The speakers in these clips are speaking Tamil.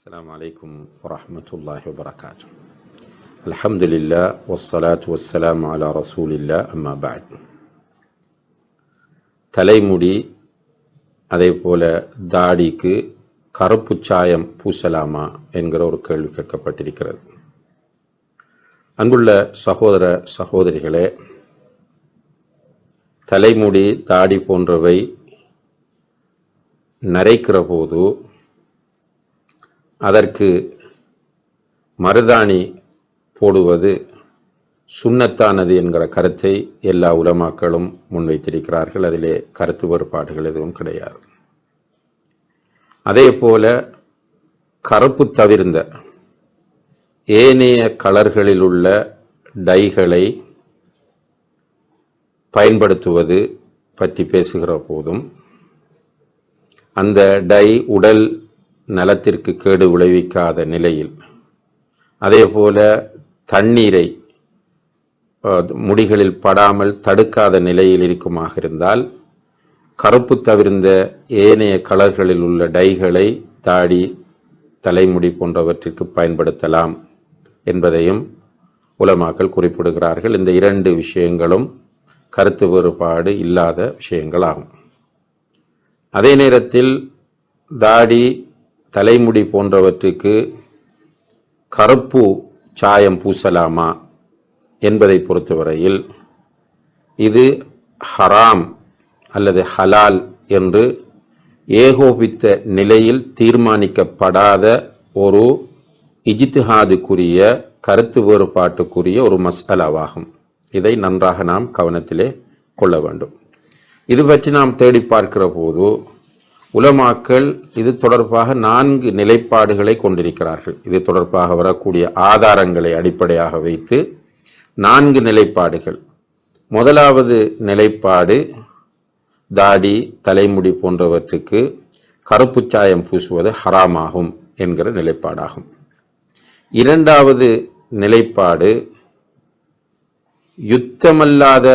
السلام عليكم ورحمة الله وبركاته الحمد لله والصلاة والسلام على رسول الله أما بعد தலைமுடி அதே போல தாடிக்கு கருப்பு சாயம் பூசலாமா என்கிற ஒரு கேள்வி கேட்கப்பட்டிருக்கிறது அன்புள்ள சகோதர சகோதரிகளே தலைமுடி தாடி போன்றவை நரைக்கிற போது அதற்கு மருதாணி போடுவது சுண்ணத்தானது என்கிற கருத்தை எல்லா உலமாக்களும் முன்வைத்திருக்கிறார்கள். அதிலே கருத்து வேறுபாடுகள் எதுவும் கிடையாது. அதே போல கருப்பு தவிர்ந்த ஏனைய கலர்களில் உள்ள டைகளை பயன்படுத்துவது பற்றி பேசுகிற போதும் அந்த டை உடல் நலத்திற்கு கேடு விளைவிக்காத நிலையில். அதே போல தண்ணீரை முடிகளில் படாமல் தடுக்காத நிலையில் இருக்குமாக இருந்தால் கருப்பு தவிர்ந்த ஏனைய கலர்களில் உள்ள டைகளை தாடி தலைமுடி போன்றவற்றிற்கு பயன்படுத்தலாம் என்பதையும் உலமாக்கள் குறிப்பிடுகிறார்கள். இந்த இரண்டு விஷயங்களும் கருத்து வேறுபாடு இல்லாத விஷயங்களாகும். அதே நேரத்தில் தாடி தலைமுடி போன்றவற்றுக்கு கருப்பு சாயம் பூசலாமா என்பதை பொறுத்தவரையில் இது ஹராம் அல்லது ஹலால் என்று ஏகோபித்த நிலையில் தீர்மானிக்கப்படாத ஒரு இஜித்திஹாதுக்குரிய கருத்து வேறுபாட்டுக்குரிய ஒரு மஸ்அலாவாகும் இதை நன்றாக நாம் கவனத்திலே கொள்ள வேண்டும். இது பற்றி நாம் தேடி பார்க்கிற போது உலமாக்கள் இது தொடர்பாக நான்கு நிலைப்பாடுகளை கொண்டிருக்கிறார்கள். இது தொடர்பாக வரக்கூடிய ஆதாரங்களை அடிப்படையாக வைத்து நான்கு நிலைப்பாடுகள். முதலாவது நிலைப்பாடு தாடி தலைமுடி போன்றவற்றுக்கு கருப்பு சாயம் பூசுவது ஹராமாகும் என்கிற நிலைப்பாடாகும். இரண்டாவது நிலைப்பாடு யுத்தமல்லாத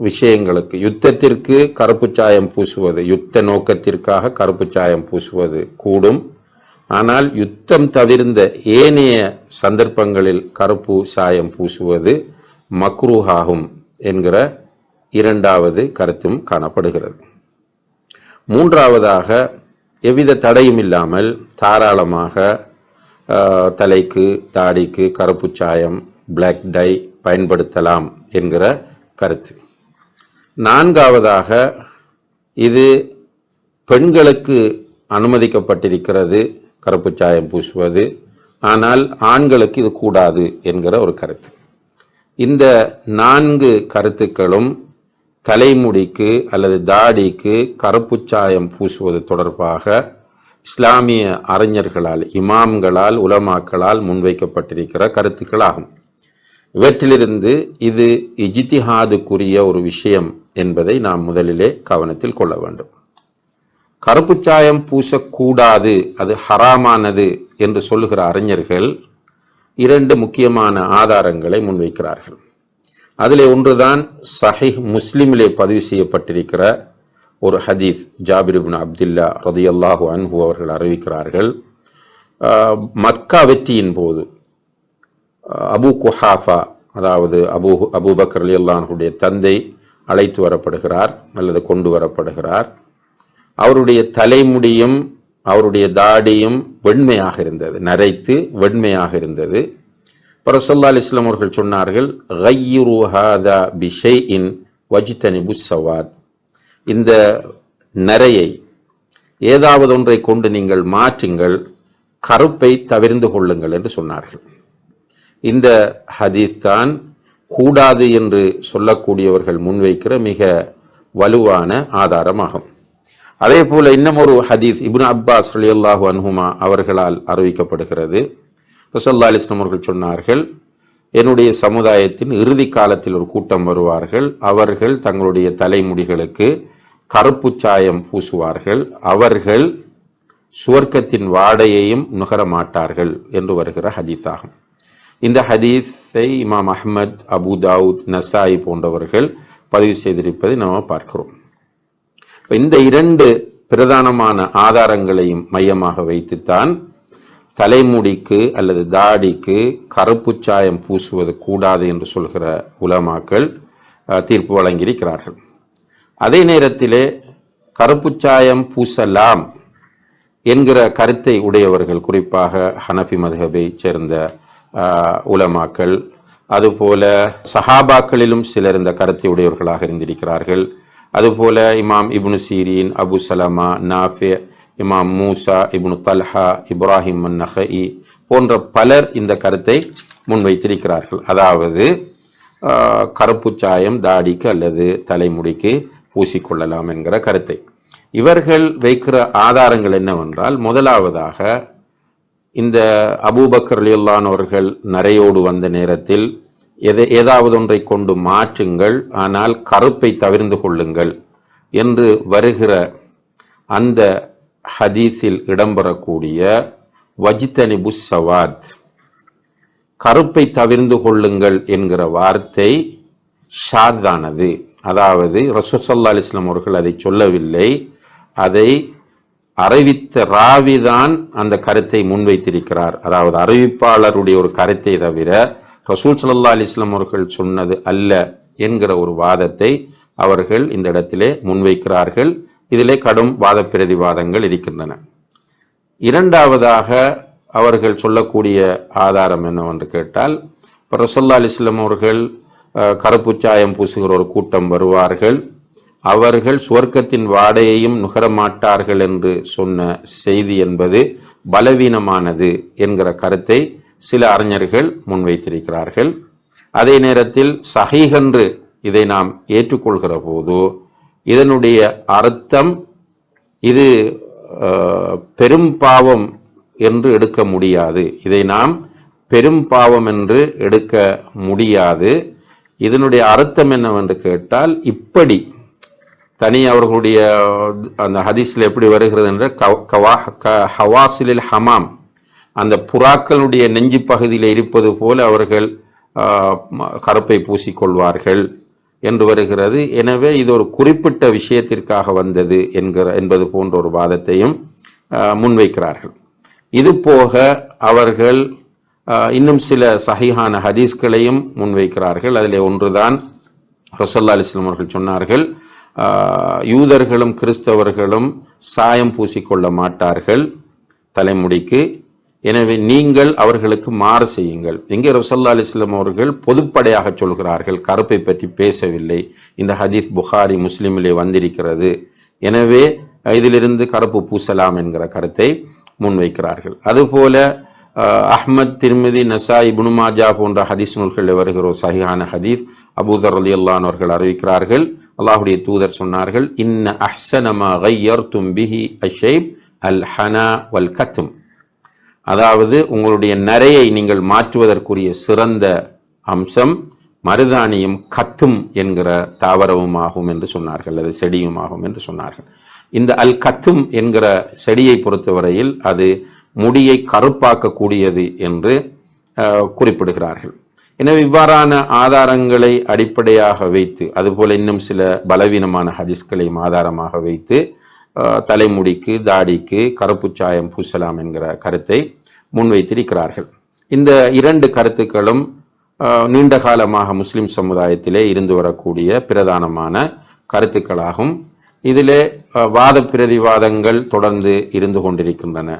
விஷயங்களுக்கு. யுத்தத்திற்கு கருப்பு சாயம் பூசுவது யுத்த நோக்கத்திற்காக கருப்பு சாயம் பூசுவது கூடும். ஆனால் யுத்தம் தவிர்ந்த ஏனைய சந்தர்ப்பங்களில் கருப்பு சாயம் பூசுவது மக்ரூஹாகும் என்கிற இரண்டாவது கருத்தும் காணப்படுகிறது. மூன்றாவதாக எவ்வித தடையும் இல்லாமல் தாராளமாக தலைக்கு தாடிக்கு கருப்பு சாயம் பிளாக் டை பயன்படுத்தலாம் என்கிற கருத்து. நான்காவதாக இது பெண்களுக்கு அனுமதிக்கப்பட்டிருக்கிறது. கருப்பு சாயம் பூசுவது. ஆனால் ஆண்களுக்கு இது கூடாது என்கிற ஒரு கருத்து. இந்த நான்கு கருத்துக்களும் தலைமுடிக்கு அல்லது தாடிக்கு கருப்பு சாயம் பூசுவது தொடர்பாக இஸ்லாமிய அறிஞர்களால் இமாம்களால் உலமாக்களால் முன்வைக்கப்பட்டிருக்கிற கருத்துக்களாகும். இவற்றிலிருந்து இது இஜித்திஹாதுக்குரிய ஒரு விஷயம் என்பதை நாம் முதலிலே கவனத்தில் கொள்ள வேண்டும். கருப்பு சாயம் பூசக்கூடாது அது ஹராமானது என்று சொல்லுகிற அறிஞர்கள் இரண்டு முக்கியமான ஆதாரங்களை முன்வைக்கிறார்கள். அதிலே ஒன்றுதான் சஹிஹ் முஸ்லிமிலே பதிவு செய்யப்பட்டிருக்கிற ஒரு ஹதீஸ் ஜாபிர் அப்துல்லா ரதியல்லாஹு அன்ஹு அவர்கள் அறிவிக்கிறார்கள். மக்கா வெற்றியின் போது அபு குஹாஃபா அதாவது அபு அபுபக்கர் அலி அல்லானுடைய தந்தை அழைத்து வரப்படுகிறார் அல்லது கொண்டு வரப்படுகிறார். அவருடைய தலைமுடியும் அவருடைய தாடியும் வெண்மையாக இருந்தது நரைத்து வெண்மையாக இருந்தது. பரசல்லா அலிஸ்லாம் அவர்கள் சொன்னார்கள் "கய்யிரு ஹாதா பிஷைஇன் வஜ்தனிபு சவாத் இந்த நரையை ஏதாவது ஒன்றை கொண்டு நீங்கள் மாற்றுங்கள் கருப்பை தவிர்ந்து கொள்ளுங்கள் என்று சொன்னார்கள். இந்த ஹதீஸ் தான் கூடாது என்று சொல்லக்கூடியவர்கள் முன்வைக்கிற மிக வலுவான ஆதாரமாகும். அதே போல இன்னும் ஒரு ஹதீஸ் இப்னு அப்பாஸ் ரலியல்லாஹு அன்ஹுமா அவர்களால் அறிவிக்கப்படுகிறது. ரசல்லா அலிஸ்லாம் அவர்கள் சொன்னார்கள் என்னுடைய சமுதாயத்தின் இறுதி காலத்தில் ஒரு கூட்டம் வருவார்கள். அவர்கள் தங்களுடைய தலைமுடிகளுக்கு கருப்பு சாயம் பூசுவார்கள். அவர்கள் சுவர்க்கத்தின் வாடையையும் நுகர மாட்டார்கள் என்று வருகிற ஹதீஸ் ஆகும் இந்த ஹதீஸை இமாம் அஹ்மத் அபு தாவூத் நசாய் போன்றவர்கள் பதிவு செய்திருப்பதை நாம் பார்க்கிறோம். இந்த இரண்டு பிரதானமான ஆதாரங்களையும் மையமாக வைத்துத்தான் தலைமுடிக்கு அல்லது தாடிக்கு கருப்பு சாயம் பூசுவது கூடாது என்று சொல்கிற உலமாக்கள் தீர்ப்பு வழங்கியிருக்கிறார்கள். அதே நேரத்திலே கருப்பு சாயம் பூசலாம் என்கிற கருத்தை உடையவர்கள் குறிப்பாக ஹனஃபி மதுஹபை சேர்ந்த உலமாக்கள் அதுபோல சஹாபாக்களிலும் சிலர் இந்த கருத்தை உடையவர்களாக இருந்திருக்கிறார்கள். அதுபோல இமாம் இப்னு சீரீன் அபு சலமா நாஃபே இமாம் மூசா இப்னு தல்ஹா இப்ராஹிம் நஹஇ போன்ற பலர் இந்த கருத்தை முன்வைத்திருக்கிறார்கள். அதாவது கருப்பு சாயம் தாடிக்கு அல்லது தலைமுடிக்கு பூசிக்கொள்ளலாம் என்கிற கருத்தை. இவர்கள் வைக்கிற ஆதாரங்கள் என்னவென்றால் முதலாவதாக இந்த அபூபக்கர் அலியுல்லான் அவர்கள் நரையோடு வந்த நேரத்தில் எதை ஏதாவது ஒன்றை கொண்டு மாற்றுங்கள் ஆனால் கருப்பை தவிர்ந்து கொள்ளுங்கள் என்று வருகிற அந்த ஹதீஸில் இடம்பெறக்கூடிய வஜித்தனி புஷவாத் கருப்பை தவிர்ந்து கொள்ளுங்கள் என்கிற வார்த்தை ஷாதானது அதாவது ரசூசல்லா அலிஸ்லாம் அவர்கள் அதை சொல்லவில்லை. அதை அறிவித்த ராவிதான் அந்த கருத்தை முன்வைத்திருக்கிறார். அதாவது அறிவிப்பாளருடைய ஒரு கருத்தை தவிர ரசூல் சல்லா அலிஸ்லாம் அவர்கள் சொன்னது அல்ல என்கிற ஒரு வாதத்தை அவர்கள் இந்த இடத்திலே முன்வைக்கிறார்கள். இதிலே கடும் வாத பிரதிவாதங்கள் இருக்கின்றன. இரண்டாவதாக அவர்கள் சொல்லக்கூடிய ஆதாரம் என்னவென்று கேட்டால் இப்போ ரசோல்லா அலிஸ்லாம் அவர்கள் கருப்பு சாயம் பூசுகிற ஒரு கூட்டம் வருவார்கள். அவர்கள் சுவர்க்கத்தின் வாடையையும் நுகரமாட்டார்கள் என்று சொன்ன செய்தி என்பது பலவீனமானது என்கிற கருத்தை சில அறிஞர்கள் முன்வைத்திருக்கிறார்கள். அதே நேரத்தில் சகைகன்று இதை நாம் ஏற்றுக்கொள்கிற போது இதனுடைய அர்த்தம் இது பெரும் பாவம் என்று எடுக்க முடியாது. இதை நாம் பெரும் பாவம் என்று எடுக்க முடியாது. இதனுடைய அர்த்தம் என்னவென்று கேட்டால் இப்படி தனி அவர்களுடைய அந்த ஹதீஸில் எப்படி வருகிறது என்ற கவா- க- ஹவாசிலில் ஹமாம் அந்த புறாக்களுடைய நெஞ்சு பகுதியில் இருப்பது போல் அவர்கள் கருப்பை பூசிக்கொள்வார்கள் என்று வருகிறது. எனவே இது ஒரு குறிப்பிட்ட விஷயத்திற்காக வந்தது என்கிற என்பது போன்ற ஒரு வாதத்தையும் முன்வைக்கிறார்கள். இது போக அவர்கள் இன்னும் சில சஹீஹான ஹதீஸ்களையும் முன்வைக்கிறார்கள். அதில் ஒன்றுதான் ரசல்லா அலிஸ்லாம் அவர்கள் சொன்னார்கள். யூதர்களும் கிறிஸ்தவர்களும் சாயம் பூசிக்கொள்ள மாட்டார்கள் தலைமுடிக்கு. எனவே நீங்கள் அவர்களுக்கு மாறு செய்யுங்கள். எங்கே ரசல்லா அலிஸ்லாம் அவர்கள் பொதுப்படையாக சொல்கிறார்கள். கருப்பை பற்றி பேசவில்லை. இந்த ஹதீஸ் புகாரி முஸ்லீமிலே வந்திருக்கிறது. எனவே இதிலிருந்து கருப்பு பூசலாம் என்கிற கருத்தை முன்வைக்கிறார்கள். அதுபோல அஹ்மத் திருமதி நசா புனுமாஜா மாஜா போன்ற ஹதீஸ் நூல்களில் வருகிற சஹிஹான ஹதீஸ் அபூதர் அலி அவர்கள் அறிவிக்கிறார்கள். அல்லாஹுடைய தூதர் சொன்னார்கள் இன்ன அஹ்சனமா கையர் பிஹி அஷேப் அல் ஹனா வல் கத்தும் அதாவது உங்களுடைய நரையை நீங்கள் மாற்றுவதற்குரிய சிறந்த அம்சம் மருதாணியும் கத்தும் என்கிற தாவரவும் ஆகும் என்று சொன்னார்கள் அது செடியும் ஆகும் என்று சொன்னார்கள். இந்த அல் கத்தும் என்கிற செடியை பொறுத்தவரையில் அது முடியை கருப்பாக்கக்கூடியது என்று குறிப்பிடுகிறார்கள். எனவே இவ்வாறான ஆதாரங்களை அடிப்படையாக வைத்து அதுபோல இன்னும் சில பலவீனமான ஹதிஸ்களையும் ஆதாரமாக வைத்து தலைமுடிக்கு தாடிக்கு கருப்பு சாயம் பூசலாம் என்கிற கருத்தை முன்வைத்திருக்கிறார்கள். இந்த இரண்டு கருத்துக்களும் நீண்ட காலமாக முஸ்லிம் சமுதாயத்திலே இருந்து வரக்கூடிய பிரதானமான கருத்துக்களாகும். இதிலே வாத பிரதிவாதங்கள் தொடர்ந்து இருந்து கொண்டிருக்கின்றன.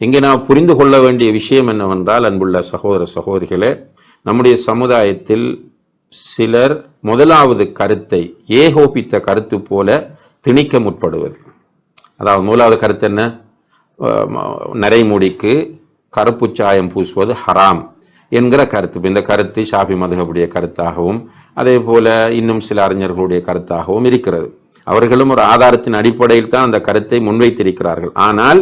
இங்கே நாம் புரிந்து கொள்ள வேண்டிய விஷயம் என்னவென்றால் அன்புள்ள சகோதர சகோதரிகளே நம்முடைய சமுதாயத்தில் சிலர் முதலாவது கருத்தை ஏகோபித்த கருத்து போல திணிக்க முற்படுவது. அதாவது முதலாவது கருத்து என்ன? நரைமுடிக்கு கருப்பு சாயம் பூசுவது ஹராம் என்கிற கருத்து. இந்த கருத்து ஷாபி மதுகபுடைய கருத்தாகவும் அதே போல இன்னும் சில அறிஞர்களுடைய கருத்தாகவும் இருக்கிறது. அவர்களும் ஒரு ஆதாரத்தின் அடிப்படையில் தான் அந்த கருத்தை முன்வைத்திருக்கிறார்கள். ஆனால்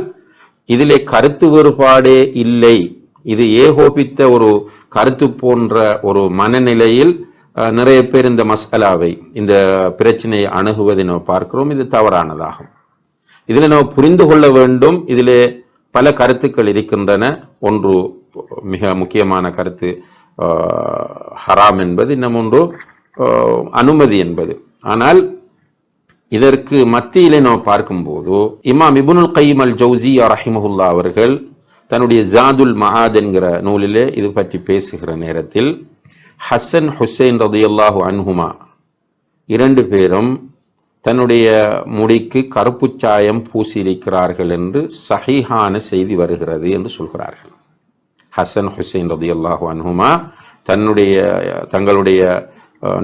இதிலே கருத்து வேறுபாடே இல்லை இது ஏகோபித்த ஒரு கருத்து போன்ற ஒரு மனநிலையில் அஹ், நிறைய பேர் இந்த மசாலாவை இந்த பிரச்சனையை அணுகுவதை நாம் பார்க்கிறோம். இது தவறானதாகும். இதில் நாம் புரிந்து கொள்ள வேண்டும். இதிலே பல கருத்துக்கள் இருக்கின்றன. ஒன்று மிக முக்கியமான கருத்து ஆஹ், ஹராம் என்பது இன்னும் ஒன்று ஆஹ், அனுமதி என்பது. ஆனால் இதற்கு மத்தியிலே நாம் பார்க்கும்போது இமாம் இபுனுல் கைம் அல் ஜவுசி ரஹிமஹுல்லா அவர்கள் தன்னுடைய ஜாதுல் மஹாத் என்கிற நூலிலே இது பற்றி பேசுகிற நேரத்தில் ஹசன் ஹுசைன் ரதியல்லாஹு அன்ஹுமா இரண்டு பேரும் தன்னுடைய முடிக்கு கருப்பு சாயம் பூசியிருக்கிறார்கள் என்று சஹிஹான செய்தி வருகிறது என்று சொல்கிறார்கள். ஹசன் ஹுசைன் ரதியல்லாஹு அன்ஹுமா தன்னுடைய தங்களுடைய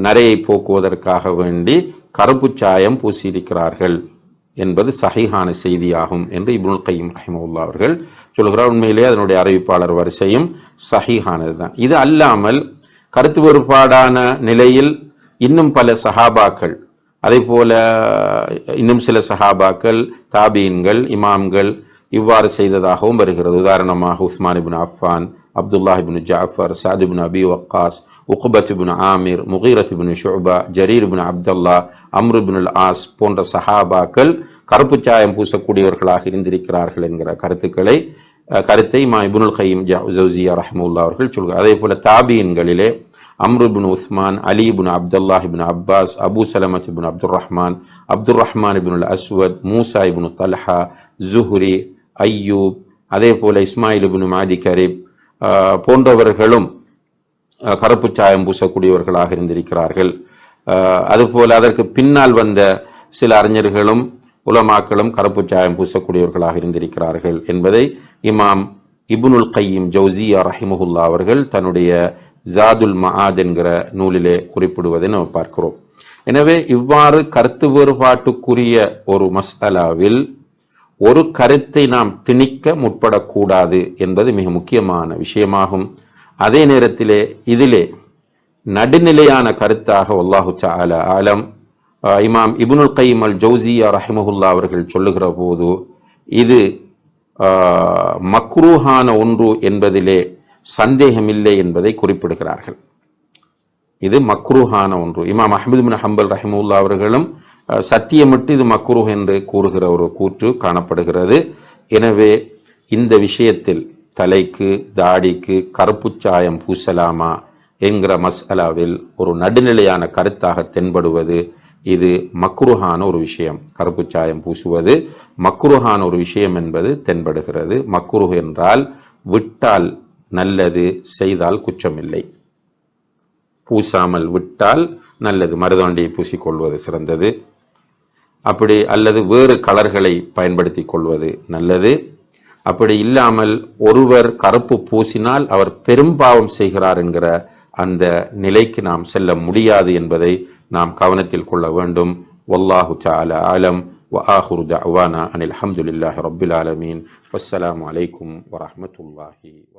நரையை போக்குவதற்காக வேண்டி கருப்பு சாயம் பூசியிருக்கிறார்கள். என்பது சஹீஹான செய்தியாகும் என்று இப்னுல் கையும் ரஹிமவுல்லா அவர்கள் சொல்கிறார் உண்மையிலே அதனுடைய அறிவிப்பாளர் வரிசையும் சஹீஹானது தான். இது அல்லாமல் கருத்து வேறுபாடான நிலையில் இன்னும் பல சஹாபாக்கள் அதே போல இன்னும் சில சஹாபாக்கள் தாபீன்கள் இமாம்கள் இவ்வாறு செய்ததாகவும் வருகிறது. உதாரணமாக Usman ibn Affan Abdullah ibn Jafar Saad ibn Abi Waqqas Uqbah ibn Amir Mughirah ibn Shuba Jarir ibn Abdullah Amr ibn As போன்ற சஹாபாக்கள் கருப்பு சாயம் பூசக்கூடியவர்களாக இருந்திருக்கிறார்கள் என்கிற கருத்துக்களை கருத்தை மா இபுனுல் கைம் ஜவுசியா ரஹ்முல்லா அவர்கள் சொல்கிறார். அதே போல தாபீன்களிலே Amr bin Usman Ali ibn Abdullah ibn Abbas Abu Salamah ibn Abdul Rahman Abdul Rahman ibn Aswad Musa ibn Talha Zuhri Ayyub அதே போல இஸ்மாயில் இபின் மாதி கரீப் போன்றவர்களும் கருப்பு சாயம் பூசக்கூடியவர்களாக இருந்திருக்கிறார்கள். அதுபோல் அதுபோல அதற்கு பின்னால் வந்த சில அறிஞர்களும் உலமாக்களும் கருப்பு சாயம் பூசக்கூடியவர்களாக இருந்திருக்கிறார்கள் என்பதை இமாம் இபுனுல் கையீம் ஜவுசியா ரஹிமஹுல்லா அவர்கள் தன்னுடைய ஜாதுல் மஹாத் என்கிற நூலிலே குறிப்பிடுவதை நாம் பார்க்கிறோம். எனவே இவ்வாறு கருத்து வேறுபாட்டுக்குரிய ஒரு மசாலாவில் ஒரு கருத்தை நாம் திணிக்க முற்படக்கூடாது என்பது மிக முக்கியமான விஷயமாகும். அதே நேரத்திலே இதிலே நடுநிலையான கருத்தாக அல்லாஹு தஆலா ஆலம். இமாம் இபுனுல் கைம் அல் ஜௌசியா ரஹிமஹுல்லா அவர்கள் சொல்லுகிற போது இது ஆஹ், மக்ரூஹான ஒன்று என்பதிலே சந்தேகமில்லை என்பதை குறிப்பிடுகிறார்கள். இது மக்ரூஹான ஒன்று. இமாம் அஹமது பின் ஹம்பல் ரஹிமுல்லா அவர்களும் சத்தியமிட்டு இது மக்ரூஹ் என்று கூறுகிற ஒரு கூற்று காணப்படுகிறது. எனவே இந்த விஷயத்தில் தலைக்கு தாடிக்கு கருப்பு சாயம் பூசலாமா என்கிற மசாலாவில் ஒரு நடுநிலையான கருத்தாக தென்படுவது இது மக்ருஹான ஒரு விஷயம். கருப்பு சாயம் பூசுவது மக்ருஹான ஒரு விஷயம் என்பது தென்படுகிறது. மக்ருஹ் என்றால் விட்டால் நல்லது செய்தால் குற்றமில்லை. பூசாமல் விட்டால் நல்லது. மருதாண்டியை பூசிக்கொள்வது சிறந்தது. அப்படி அல்லது வேறு கலர்களை பயன்படுத்தி கொள்வது நல்லது அப்படி இல்லாமல் ஒருவர் கருப்பு பூசினால் அவர் பெரும்பாவம் செய்கிறார் என்கிற அந்த நிலைக்கு நாம் செல்ல முடியாது என்பதை நாம் கவனத்தில் கொள்ள வேண்டும் வல்லாஹு தஆலா ஆலம் وآخر دعوانا أن الحمد لله رب العالمين والسلام عليكم ورحمة الله وبركاته